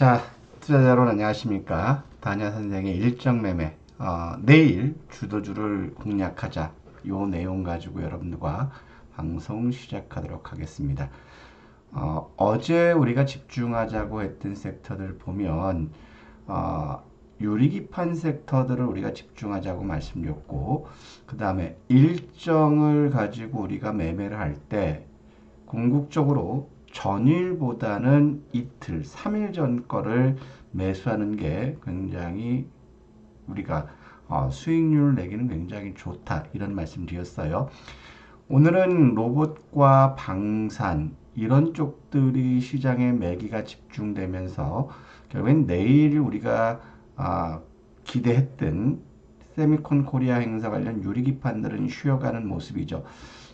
자, 투자자 여러분 안녕하십니까? 다냐 선생의 일정 매매. 어, 내일 주도주를 공략하자. 요 내용 가지고 여러분들과 방송 시작하도록 하겠습니다. 어, 어제 우리가 집중하자고 했던 섹터들 보면 어, 유리기판 섹터들을 우리가 집중하자고 말씀드렸고 그 다음에 일정을 가지고 우리가 매매를 할 때 궁극적으로 전일보다는 이틀, 3일 전 거를 매수하는 게 굉장히 우리가 어, 수익률을 내기는 굉장히 좋다 이런 말씀 드렸어요. 오늘은 로봇과 방산 이런 쪽들이 시장에 매기가 집중되면서 결국엔 내일 우리가 아, 기대했던 세미콘 코리아 행사 관련 유리기판들은 쉬어가는 모습이죠.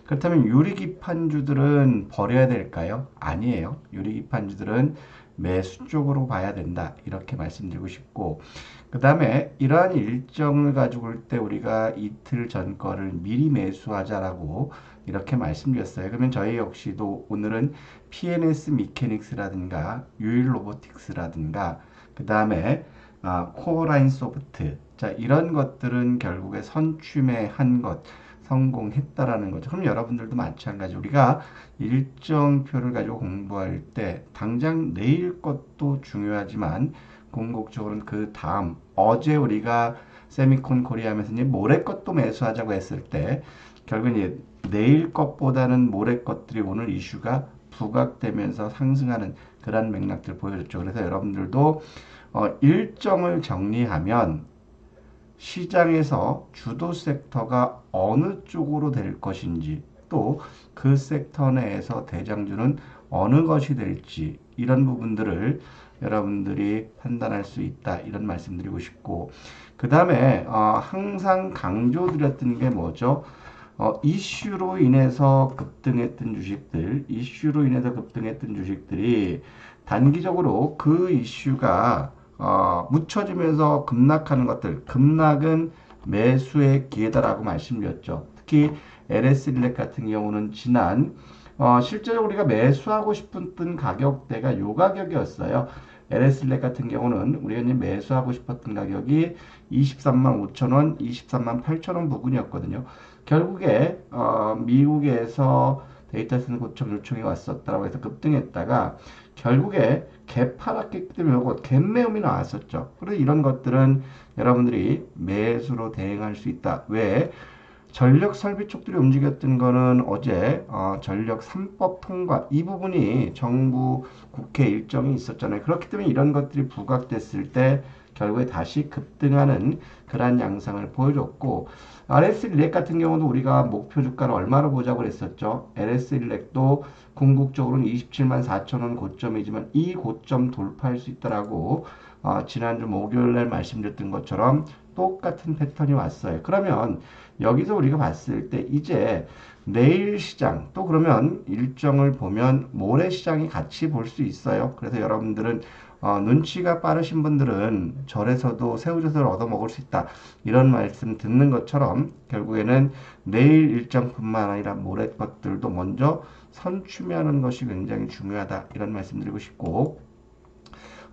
그렇다면 유리기판주들은 버려야 될까요? 아니에요. 유리기판주들은 매수 쪽으로 봐야 된다. 이렇게 말씀드리고 싶고, 그 다음에 이러한 일정을 가지고 올 때 우리가 이틀 전 거를 미리 매수하자라고 이렇게 말씀드렸어요. 그러면 저희 역시도 오늘은 PNS 미케닉스라든가 유일 로보틱스라든가 그 다음에 아, 코어라인 소프트 자 이런 것들은 결국에 선취매한 것 성공했다라는 거죠. 그럼 여러분들도 마찬가지 우리가 일정표를 가지고 공부할 때 당장 내일 것도 중요하지만 궁극적으로는 그 다음 어제 우리가 세미콘 코리아면서 이제 모레 것도 매수하자고 했을 때 결국 이제 내일 것보다는 모레 것들이 오늘 이슈가 부각되면서 상승하는 그런 맥락들 보여줬죠. 그래서 여러분들도 어, 일정을 정리하면 시장에서 주도 섹터가 어느 쪽으로 될 것인지 또 그 섹터 내에서 대장주는 어느 것이 될지 이런 부분들을 여러분들이 판단할 수 있다 이런 말씀드리고 싶고 그 다음에 어, 항상 강조드렸던 게 뭐죠? 어, 이슈로 인해서 급등했던 주식들, 이슈로 인해서 급등했던 주식들이 단기적으로 그 이슈가 어, 묻혀지면서 급락하는 것들, 급락은 매수의 기회다라고 말씀드렸죠. 특히 LS 릴렉 같은 경우는 지난 어, 실제로 우리가 매수하고 싶었던 가격대가 요 가격이었어요. LS 릴렉 같은 경우는 우리가 이제 매수하고 싶었던 가격이 23만 5천 원, 23만 8천 원 부근이었거든요. 결국에 어, 미국에서 데이터 센터 고점 요청이 왔었다고 해서 급등했다가 결국에 이거 갭 매움이 나왔었죠. 그래서 이런 것들은 여러분들이 매수로 대응할 수 있다. 왜? 전력 설비 쪽들이 움직였던 거는 어제 어, 전력 3법 통과 이 부분이 정부 국회 일정이 있었잖아요. 그렇기 때문에 이런 것들이 부각됐을 때 결국에 다시 급등하는 그러한 양상을 보여줬고 RS 릴렉 같은 경우도 우리가 목표 주가를 얼마로 보자고 그랬었죠. LS 릴렉도 궁극적으로는 27만 4천 원 고점이지만 이 고점 돌파할 수 있다라고 어, 지난주 목요일 날 말씀드렸던 것처럼 똑같은 패턴이 왔어요. 그러면 여기서 우리가 봤을 때 이제 내일 시장 또 그러면 일정을 보면 모레 시장이 같이 볼 수 있어요. 그래서 여러분들은 어, 눈치가 빠르신 분들은 절에서도 새우젓을 얻어 먹을 수 있다. 이런 말씀 듣는 것처럼 결국에는 내일 일정뿐만 아니라 모레 것들도 먼저 선취하는 것이 굉장히 중요하다. 이런 말씀 드리고 싶고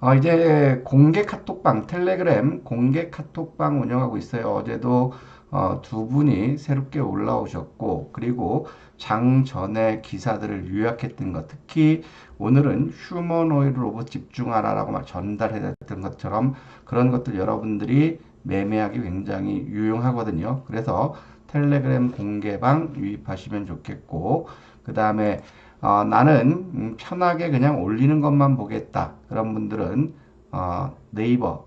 어, 이제 공개 카톡방, 텔레그램 공개 카톡방 운영하고 있어요. 어제도 어, 두 분이 새롭게 올라오셨고, 그리고 장 전에 기사들을 요약했던 것, 특히 오늘은 휴머노이드 로봇 집중하라라고 막 전달했던 것처럼 그런 것들 여러분들이 매매하기 굉장히 유용하거든요. 그래서 텔레그램 공개방 유입하시면 좋겠고, 그 다음에 어, 나는 음, 편하게 그냥 올리는 것만 보겠다. 그런 분들은 어, 네이버,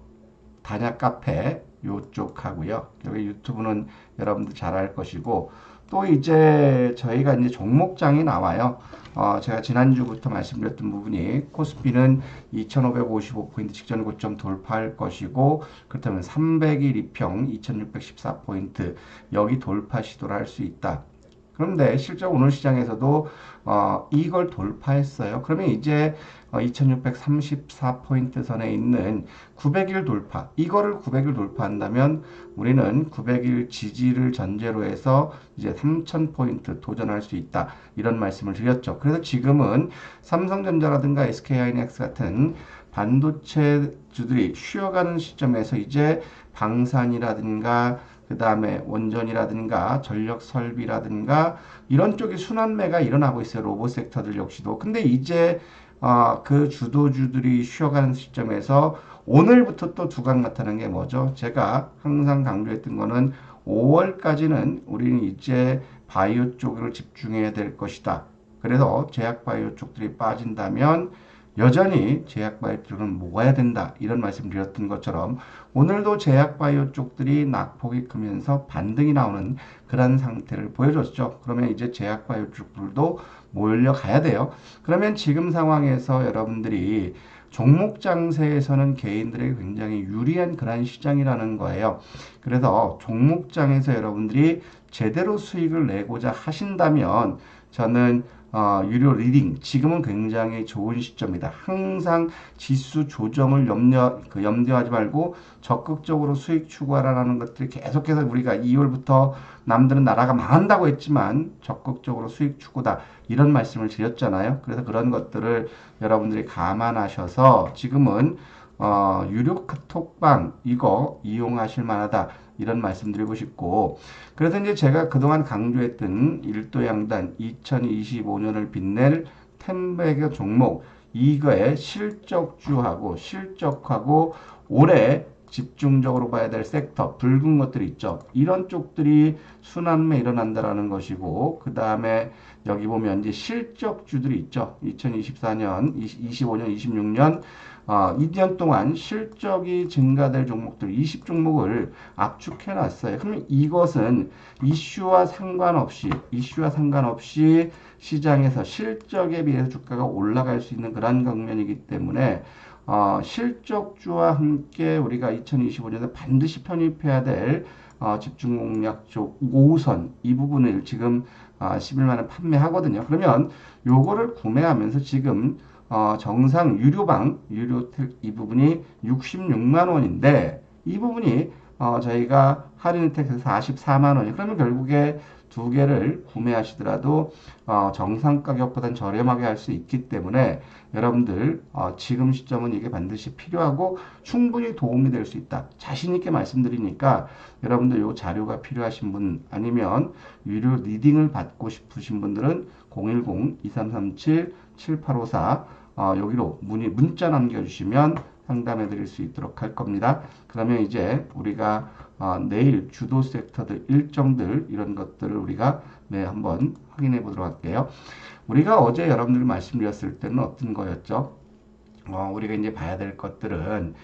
단약 카페 요쪽 하고요. 여기 유튜브는 여러분들 잘 알 것이고 또 이제 저희가 이제 종목장이 나와요. 어, 제가 지난주부터 말씀드렸던 부분이 코스피는 2555포인트 직전 고점 돌파할 것이고 그렇다면 300일 이평 2614포인트 여기 돌파 시도를 할 수 있다. 그런데 실제 오늘 시장에서도 어, 이걸 돌파했어요. 그러면 이제 어, 2634포인트 선에 있는 900일 돌파, 이거를 900일 돌파한다면 우리는 900일 지지를 전제로 해서 이제 3000포인트 도전할 수 있다. 이런 말씀을 드렸죠. 그래서 지금은 삼성전자라든가 SK하이닉스 같은 반도체 주들이 쉬어가는 시점에서 이제 방산이라든가 그 다음에 원전이라든가 전력 설비라든가 이런 쪽이 순환매가 일어나고 있어요. 로봇 섹터들 역시도. 근데 이제 어, 그 주도주들이 쉬어가는 시점에서 오늘부터 또 두각 나타나는 게 뭐죠? 제가 항상 강조했던 거는 5월까지는 우리는 이제 바이오 쪽을 집중해야 될 것이다. 그래서 제약 바이오 쪽들이 빠진다면 여전히 제약 바이오 쪽은 모아야 된다. 이런 말씀 드렸던 것처럼 오늘도 제약 바이오 쪽들이 낙폭이 크면서 반등이 나오는 그런 상태를 보여줬죠. 그러면 이제 제약 바이오 쪽들도 몰려가야 돼요. 그러면 지금 상황에서 여러분들이 종목 장세에서는 개인들에게 굉장히 유리한 그런 시장이라는 거예요. 그래서 종목장에서 여러분들이 제대로 수익을 내고자 하신다면 저는 어, 유료 리딩 지금은 굉장히 좋은 시점이다. 항상 지수 조정을 염려 그 염두하지 말고 적극적으로 수익 추구하라는 것들이 계속해서 우리가 2월부터 남들은 나라가 망한다고 했지만 적극적으로 수익 추구다 이런 말씀을 드렸잖아요. 그래서 그런 것들을 여러분들이 감안하셔서 지금은 어, 유료 카톡방 이거 이용하실 만하다. 이런 말씀 드리고 싶고 그래서 이제 제가 그동안 강조했던 일도양단 2025년을 빛낼 텐백의 종목 이거의 실적주하고 실적하고 올해 집중적으로 봐야 될 섹터 붉은 것들이 있죠. 이런 쪽들이 순환매 일어난다라는 것이고 그 다음에 여기 보면 이제 실적주들이 있죠. 2024년, 25년, 26년 어, 2년 동안 실적이 증가될 종목들 20종목을 압축해 놨어요. 그러면 이것은 이슈와 상관없이 이슈와 상관없이 시장에서 실적에 비해서 주가가 올라갈 수 있는 그런 국면이기 때문에 어, 실적주와 함께 우리가 2025년에 반드시 편입해야 될 어, 집중 공략 쪽 5선 이 부분을 지금 어, 11만 원 판매하거든요. 그러면 요거를 구매하면서 지금 어, 정상 유료방 유료 이 부분이 66만 원인데 이 부분이 어, 저희가 할인 혜택에서 44만 원이 그러면 결국에 두 개를 구매하시더라도 어, 정상 가격보다는 저렴하게 할 수 있기 때문에 여러분들 어, 지금 시점은 이게 반드시 필요하고 충분히 도움이 될 수 있다. 자신 있게 말씀드리니까 여러분들 요 자료가 필요하신 분 아니면 유료 리딩을 받고 싶으신 분들은 010-2337-7854 어, 여기로 문의 문자 남겨주시면 상담해 드릴 수 있도록 할 겁니다. 그러면 이제 우리가 어, 내일 주도 섹터들 일정들 이런 것들을 우리가 네, 한번 확인해 보도록 할게요. 우리가 어제 여러분들 말씀드렸을 때는 어떤 거였죠? 어, 우리가 이제 봐야 될 것들은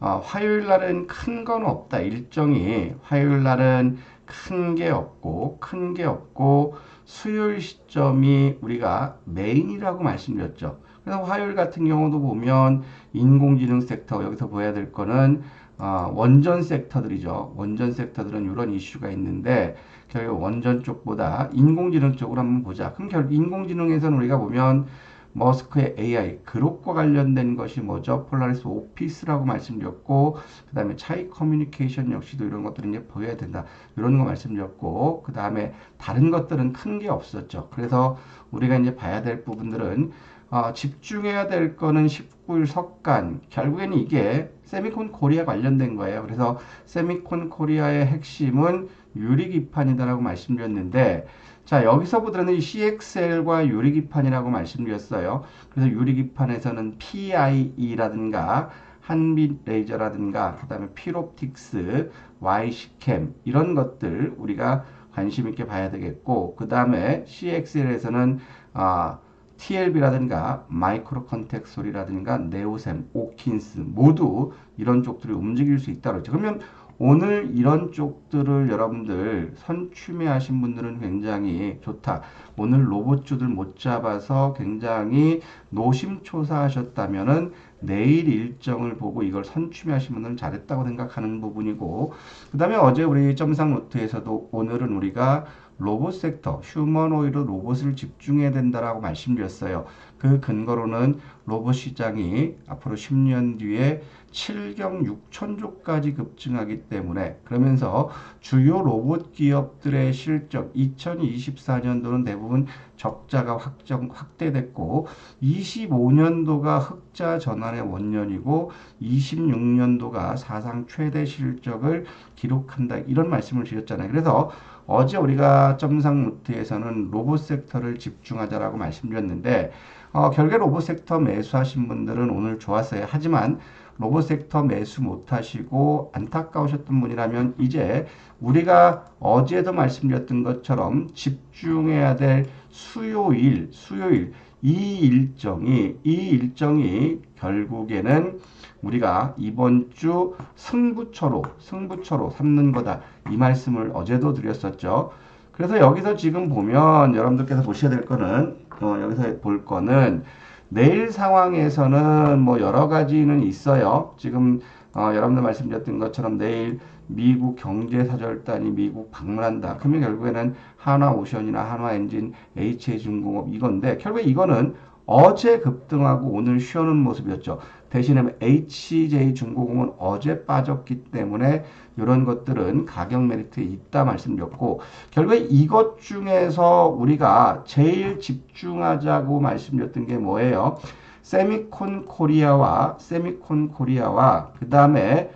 어, 화요일 날은 큰 건 없다. 일정이 화요일 날은 큰 게 없고 큰 게 없고 수요일 시점이 우리가 메인이라고 말씀드렸죠. 그래서 화요일 같은 경우도 보면 인공지능 섹터 여기서 보여야 될 거는 어, 원전 섹터들이죠. 원전 섹터들은 이런 이슈가 있는데 결국 원전 쪽보다 인공지능 쪽으로 한번 보자. 그럼 결국 인공지능에서는 우리가 보면 머스크의 AI 그룹과 관련된 것이 뭐죠? 폴라리스 오피스라고 말씀드렸고 그 다음에 차이 커뮤니케이션 역시도 이런 것들을 이제 보여야 된다. 이런 거 말씀드렸고 그 다음에 다른 것들은 큰 게 없었죠. 그래서 우리가 이제 봐야 될 부분들은 어, 집중해야 될 거는 19일 석간. 결국에는 이게 세미콘 코리아 관련된 거예요. 그래서 세미콘 코리아의 핵심은 유리기판이다라고 말씀드렸는데, 자, 여기서 보더라는 CXL과 유리기판이라고 말씀드렸어요. 그래서 유리기판에서는 PIE라든가 한빛 레이저라든가 그다음에 필옵틱스, YC캠 이런 것들 우리가 관심 있게 봐야 되겠고 그 다음에 CXL에서는 아 TLB라든가 마이크로 컨택 소리라든가 네오셈, 오킨스 모두 이런 쪽들이 움직일 수 있다고 했죠. 그러면 오늘 이런 쪽들을 여러분들 선취매 하신 분들은 굉장히 좋다. 오늘 로봇주들 못 잡아서 굉장히 노심초사하셨다면은 내일 일정을 보고 이걸 선취매 하신 분들은 잘했다고 생각하는 부분이고 그 다음에 어제 우리 점상 노트에서도 오늘은 우리가 로봇 섹터, 휴머노이드 로봇을 집중해야 된다라고 말씀드렸어요. 그 근거로는 로봇 시장이 앞으로 10년 뒤에 7경 6천조까지 급증하기 때문에 그러면서 주요 로봇 기업들의 실적 2024년도는 대부분 적자가 확정 확대됐고 25년도가 흑자 전환의 원년이고 26년도가 사상 최대 실적을 기록한다 이런 말씀을 드렸잖아요. 그래서 어제 우리가 점상 노트에서는 로봇 섹터를 집중하자라고 말씀드렸는데 어, 결국 로봇 섹터 매수하신 분들은 오늘 좋았어요. 하지만 로봇 섹터 매수 못하시고 안타까우셨던 분이라면 이제 우리가 어제도 말씀드렸던 것처럼 집중해야 될 수요일, 수요일 이 일정이 이 일정이 결국에는 우리가 이번 주 승부처로 승부처로 삼는 거다 이 말씀을 어제도 드렸었죠. 그래서 여기서 지금 보면 여러분들께서 보셔야 될 거는 어, 여기서 볼 거는 내일 상황에서는 뭐 여러 가지는 있어요. 지금 어, 여러분들 말씀드렸던 것처럼 내일 미국 경제사절단이 미국 방문한다. 그러면 결국에는 하나오션이나 하나엔진, HA중공업 이건데 결국 이거는 어제 급등하고 오늘 쉬어는 모습이었죠. 대신에 HJ중공업은 어제 빠졌기 때문에 이런 것들은 가격 메리트에 있다 말씀드렸고 결국에 이것 중에서 우리가 제일 집중하자고 말씀드렸던 게 뭐예요? 세미콘 코리아와 세미콘 코리아와 그 다음에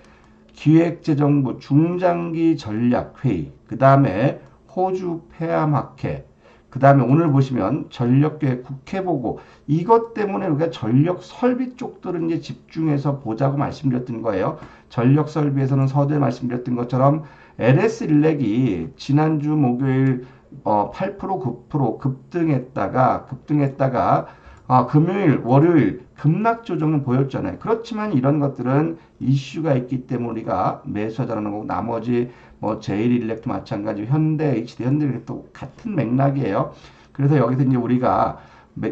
기획재정부 중장기 전략회의 그 다음에 호주 폐암학회 그 다음에 오늘 보시면 전력계획 국회 보고 이것 때문에 우리가 전력 설비 쪽들은 이제 집중해서 보자고 말씀드렸던 거예요. 전력 설비에서는 서두에 말씀드렸던 것처럼 LS 일렉이 지난주 목요일 어, 8% 9% 급등했다가 급등했다가 아, 금요일, 월요일 급락 조정은 보였잖아요. 그렇지만 이런 것들은 이슈가 있기 때문에 우리가 매수하자는 거고 나머지 뭐 제일일렉도 마찬가지 현대 HD 현대일렉도 같은 맥락이에요. 그래서 여기서 이제 우리가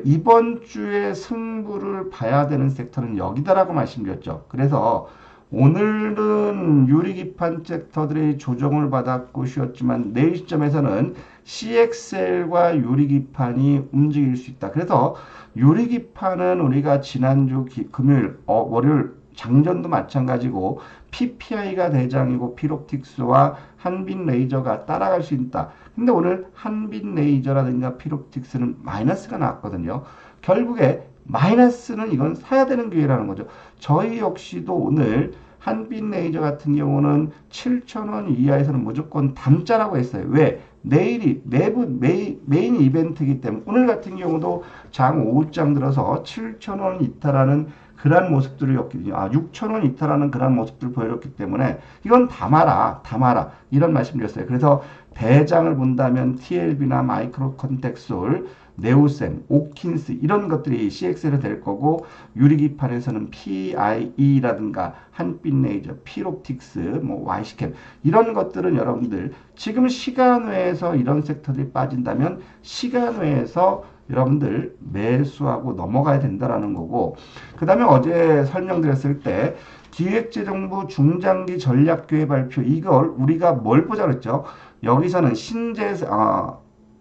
이번 주에 승부를 봐야 되는 섹터는 여기다라고 말씀드렸죠. 그래서 오늘은 유리기판 섹터들의 조정을 받았고 쉬었지만 내일 시점에서는 CXL과 유리기판이 움직일 수 있다. 그래서 유리기판은 우리가 지난주 기, 금요일, 어, 월요일 장전도 마찬가지고 PPI가 대장이고 피롭틱스와 한빛 레이저가 따라갈 수 있다. 근데 오늘 한빛 레이저라든가 피롭틱스는 마이너스가 나왔거든요. 결국에 마이너스는 이건 사야 되는 기회라는 거죠. 저희 역시도 오늘 한빛 레이저 같은 경우는 7,000원 이하에서는 무조건 담자라고 했어요. 왜? 내일이 내부 메인, 메인 이벤트이기 때문에 오늘 같은 경우도 장 5장 들어서 7,000원 이탈하는 그러한 모습들을 였거든요. 아, 6천원 이탈하는 그러한 모습들을 보여줬기 때문에 이건 담아라, 담아라 이런 말씀드렸어요. 그래서 대장을 본다면 TLB나 마이크로 컨텍솔, 네오셈, 오킨스 이런 것들이 CX를 될 거고 유리기판에서는 PIE라든가 한빛 레이저, 피롭틱스, 뭐 YC캠 이런 것들은 여러분들 지금 시간 외에서 이런 섹터들이 빠진다면 시간 외에서 여러분들 매수하고 넘어가야 된다라는 거고 그 다음에 어제 설명드렸을 때 기획재정부 중장기 전략계획 발표 이걸 우리가 뭘 보자 그랬죠? 여기서는 신재 아,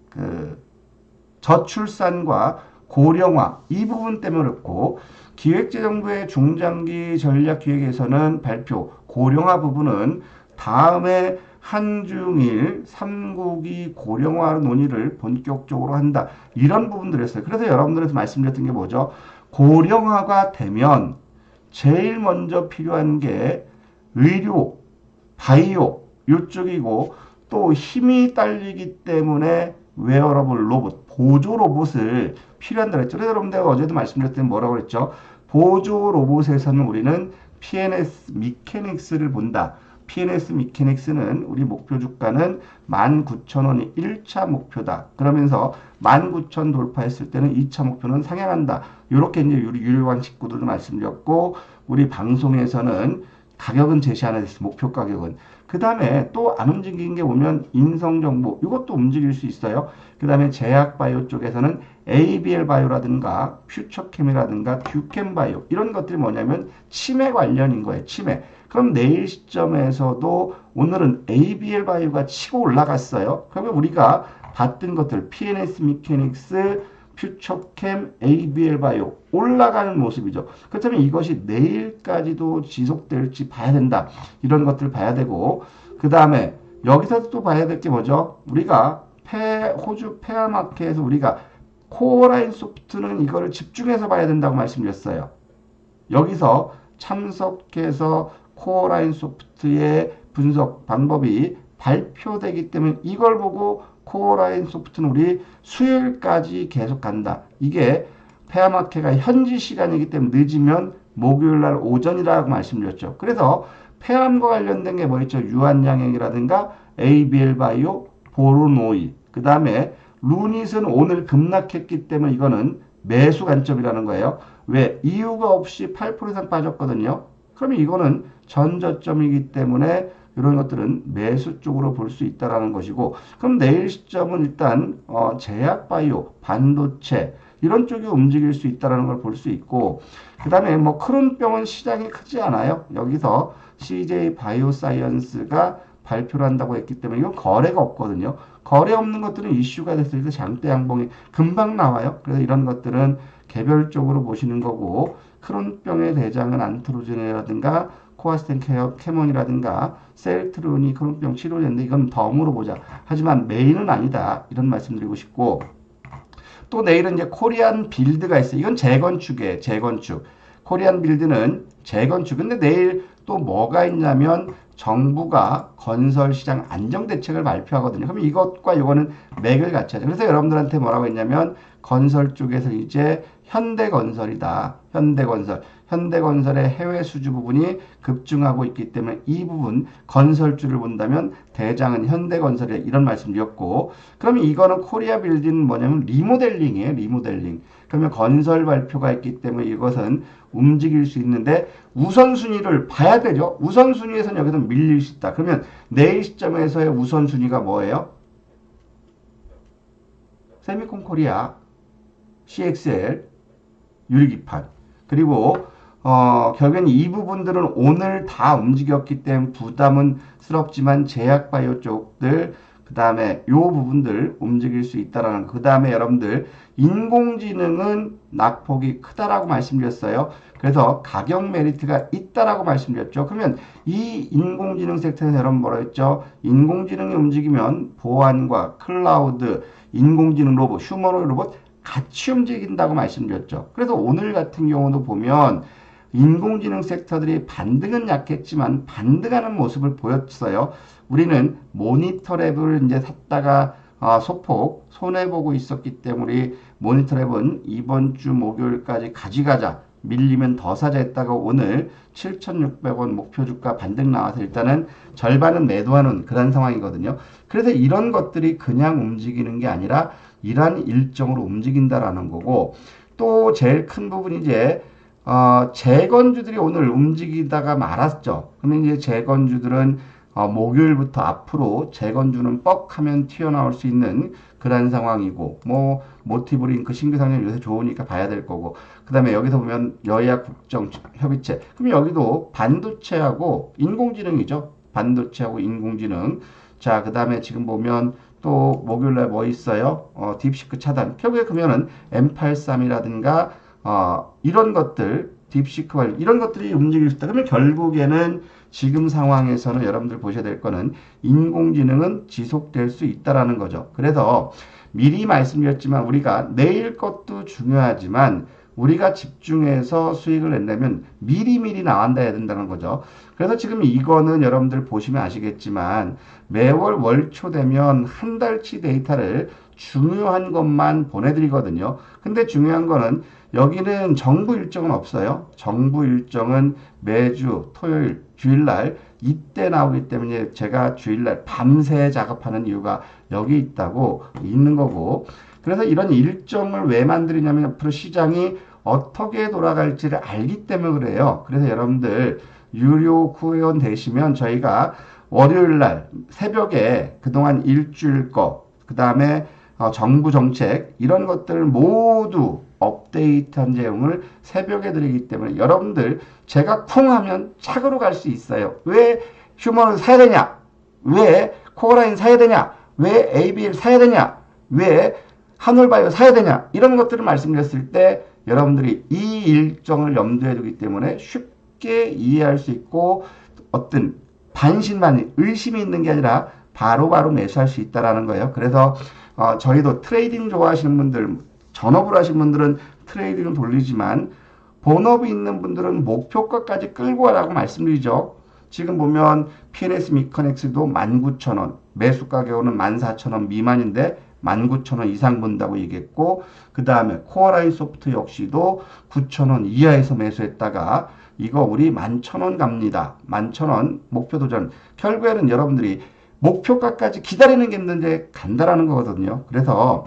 그 저출산과 고령화 이 부분 때문에 그렇고 기획재정부의 중장기 전략 기획에서는 발표 고령화 부분은 다음에 한중일 삼국이 고령화 논의를 본격적으로 한다. 이런 부분들이었어요. 그래서 여러분들한테 말씀드렸던 게 뭐죠? 고령화가 되면 제일 먼저 필요한 게 의료, 바이오 이쪽이고 또 힘이 딸리기 때문에 웨어러블 로봇, 보조 로봇을 필요한다 그랬죠. 그래서 여러분들 어제도 말씀드렸더니 뭐라고 그랬죠? 보조 로봇에서는 우리는 PNS 미케닉스를 본다. PNS 미케닉스는 우리 목표 주가는 19,000원이 1차 목표다. 그러면서 19,000 돌파했을 때는 2차 목표는 상향한다. 이렇게 이제 유료관 식구들도 말씀드렸고 우리 방송에서는 가격은 제시 안 했어. 목표 가격은. 그 다음에 또 안 움직인 게 보면 인성정보 이것도 움직일 수 있어요. 그 다음에 제약바이오 쪽에서는 ABL 바이오라든가 퓨처캠이라든가 듀캠 바이오 이런 것들이 뭐냐면 치매 관련인 거예요. 치매. 그럼 내일 시점에서도 오늘은 ABL 바이오가 치고 올라갔어요. 그러면 우리가 봤던 것들 PNS 미케닉스, 퓨처캠, ABL 바이오 올라가는 모습이죠. 그렇다면 이것이 내일까지도 지속될지 봐야 된다. 이런 것들 봐야 되고 그 다음에 여기서 또 봐야 될 게 뭐죠? 우리가 폐, 호주 폐암학회에서 우리가 코어라인 소프트는 이거를 집중해서 봐야 된다고 말씀드렸어요. 여기서 참석해서 코어라인 소프트의 분석 방법이 발표되기 때문에 이걸 보고 코어라인 소프트는 우리 수요일까지 계속 간다. 이게 페어마켓가 현지 시간이기 때문에 늦으면 목요일 날 오전이라고 말씀드렸죠. 그래서 폐암과 관련된 게 뭐 있죠? 유한양행이라든가 ABL 바이오, 보로노이. 그 다음에 루닛은 오늘 급락했기 때문에 이거는 매수 관점이라는 거예요. 왜? 이유가 없이 8% 이상 빠졌거든요. 그러면 이거는 전저점이기 때문에 이런 것들은 매수 쪽으로 볼 수 있다라는 것이고 그럼 내일 시점은 일단 어, 제약 바이오, 반도체 이런 쪽이 움직일 수 있다라는 걸 볼 수 있고 그 다음에 뭐 크론병은 시장이 크지 않아요. 여기서 CJ 바이오사이언스가 발표를 한다고 했기 때문에 이건 거래가 없거든요. 거래 없는 것들은 이슈가 됐을 때 장대 양봉이 금방 나와요. 그래서 이런 것들은 개별적으로 보시는 거고 크론병의 대장은 안트로젠이라든가 코아스텐 캐몬이라든가 셀트론이 크론병 치료제인데 이건 덤으로 보자. 하지만 메인은 아니다. 이런 말씀드리고 싶고 또 내일은 이제 코리안 빌드가 있어요. 이건 재건축이에요. 재건축. 코리안 빌드는 재건축. 근데 내일 또 뭐가 있냐면 정부가 건설 시장 안정 대책을 발표하거든요. 그러면 이것과 이거는 맥을 같이 하죠. 그래서 여러분들한테 뭐라고 했냐면 건설 쪽에서 이제 현대건설이다. 현대건설. 현대건설의 해외 수주 부분이 급증하고 있기 때문에 이 부분 건설주를 본다면 대장은 현대건설이 이런 말씀드렸고 그러면 이거는 코리아 빌딩은 뭐냐면 리모델링이에요. 리모델링. 그러면 건설 발표가 있기 때문에 이것은 움직일 수 있는데 우선순위를 봐야 되죠. 우선순위에서는 여기서 밀릴 수 있다. 그러면 내일 시점에서의 우선순위가 뭐예요? 세미콘 코리아, CXL, 유리기판. 그리고 어, 결국엔 이 부분들은 오늘 다 움직였기 때문에 부담은 스럽지만 제약바이오 쪽들 그 다음에 요 부분들 움직일 수 있다라는 그 다음에 여러분들 인공지능은 낙폭이 크다라고 말씀드렸어요. 그래서 가격 메리트가 있다라고 말씀드렸죠. 그러면 이 인공지능 섹터에서 여러분 뭐라 했죠? 인공지능이 움직이면 보안과 클라우드, 인공지능 로봇, 휴머노id 로봇 같이 움직인다고 말씀드렸죠. 그래서 오늘 같은 경우도 보면 인공지능 섹터들이 반등은 약했지만 반등하는 모습을 보였어요. 우리는 모니터랩을 이제 샀다가 아, 소폭 손해보고 있었기 때문에 모니터랩은 이번 주 목요일까지 가져가자 밀리면 더 사자 했다가 오늘 7,600원 목표 주가 반등 나와서 일단은 절반은 매도하는 그런 상황이거든요. 그래서 이런 것들이 그냥 움직이는 게 아니라 이러한 일정으로 움직인다라는 거고 또 제일 큰 부분이 이제 어, 재건주들이 오늘 움직이다가 말았죠. 그러면 이제 재건주들은 어, 목요일부터 앞으로 재건주는 뻑하면 튀어나올 수 있는 그런 상황이고 뭐 모티브 링크 신규 상장 요새 좋으니까 봐야 될 거고 그 다음에 여기서 보면 여야 국정 협의체 그럼 여기도 반도체하고 인공지능이죠. 반도체하고 인공지능 자 그 다음에 지금 보면 또 목요일날 뭐 있어요? 어, 딥시크 차단 결국에 그러면은 M83이라든가 어, 이런 것들, 딥시크 발 이런 것들이 움직일 수 있다. 그러면 결국에는 지금 상황에서는 여러분들 보셔야 될 거는 인공지능은 지속될 수 있다라는 거죠. 그래서 미리 말씀드렸지만 우리가 내일 것도 중요하지만 우리가 집중해서 수익을 낸다면 미리미리 나간다 해야 된다는 거죠. 그래서 지금 이거는 여러분들 보시면 아시겠지만 매월 월초 되면 한 달치 데이터를 중요한 것만 보내드리거든요. 근데 중요한 거는 여기는 정부 일정은 없어요. 정부 일정은 매주 토요일, 주일날 이때 나오기 때문에 제가 주일날 밤새 작업하는 이유가 여기 있다고 있는 거고 그래서 이런 일정을 왜 만드리냐면 앞으로 시장이 어떻게 돌아갈지를 알기 때문에 그래요. 그래서 여러분들 유료 구회원 되시면 저희가 월요일 날 새벽에 그동안 일주일 거, 그 다음에 어, 정부 정책 이런 것들을 모두 업데이트한 내용을 새벽에 드리기 때문에 여러분들 제가 쿵 하면 착으로 갈 수 있어요. 왜 휴먼을 사야 되냐? 왜 코어라인 사야 되냐? 왜 ABL 사야 되냐? 왜 하늘바이오 사야 되냐? 이런 것들을 말씀드렸을 때 여러분들이 이 일정을 염두에 두기 때문에 쉽게 이해할 수 있고 어떤 반신반의 의심이 있는 게 아니라 바로바로 바로 매수할 수 있다라는 거예요. 그래서 어, 저희도 트레이딩 좋아하시는 분들 전업을 하신 분들은 트레이딩을 돌리지만 본업이 있는 분들은 목표가까지 끌고 가라고 말씀드리죠. 지금 보면 PNS 미커넥스도 19,000원, 매수 가격은 14,000원 미만인데 19,000원 이상 본다고 얘기했고 그 다음에 코어라인 소프트 역시도 9,000원 이하에서 매수했다가 이거 우리 11,000원 갑니다. 11,000원 목표 도전. 결국에는 여러분들이 목표가까지 기다리는 게 있는데 간다라는 거거든요. 그래서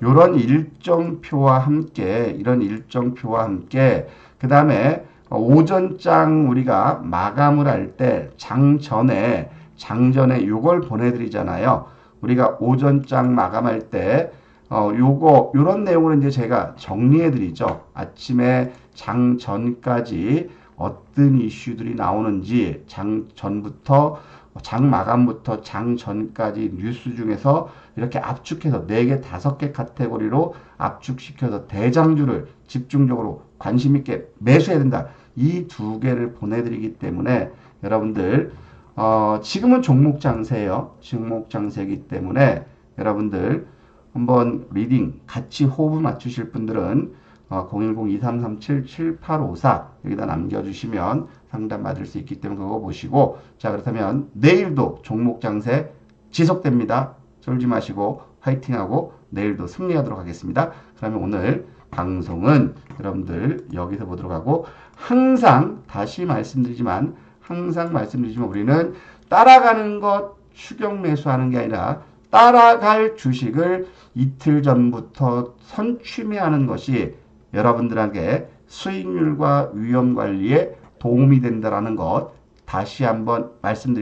이런 일정표와 함께 이런 일정표와 함께 그 다음에 오전장 우리가 마감을 할 때 장전에 장전에 요걸 보내드리잖아요. 우리가 오전장 마감할 때 어, 요거 요런 내용을 이제 제가 정리해 드리죠. 아침에 장 전까지 어떤 이슈들이 나오는지 장 전부터 장 마감부터 장 전까지 뉴스 중에서 이렇게 압축해서 4개, 5개 카테고리로 압축시켜서 대장주를 집중적으로 관심 있게 매수해야 된다. 이 두 개를 보내드리기 때문에 여러분들 어, 지금은 종목 장세예요. 종목 장세이기 때문에 여러분들 한번 리딩 같이 호흡 맞추실 분들은 어, 010-2337-7854 여기다 남겨주시면 상담 받을 수 있기 때문에 그거 보시고 자 그렇다면 내일도 종목 장세 지속됩니다. 쫄지 마시고 화이팅하고 내일도 승리하도록 하겠습니다. 그러면 오늘 방송은 여러분들 여기서 보도록 하고 항상 다시 말씀드리지만 항상 말씀드리지만 우리는 따라가는 것 추격 매수하는 게 아니라 따라갈 주식을 이틀 전부터 선취매하는 것이 여러분들에게 수익률과 위험 관리에 도움이 된다라는 것 다시 한번 말씀드립니다.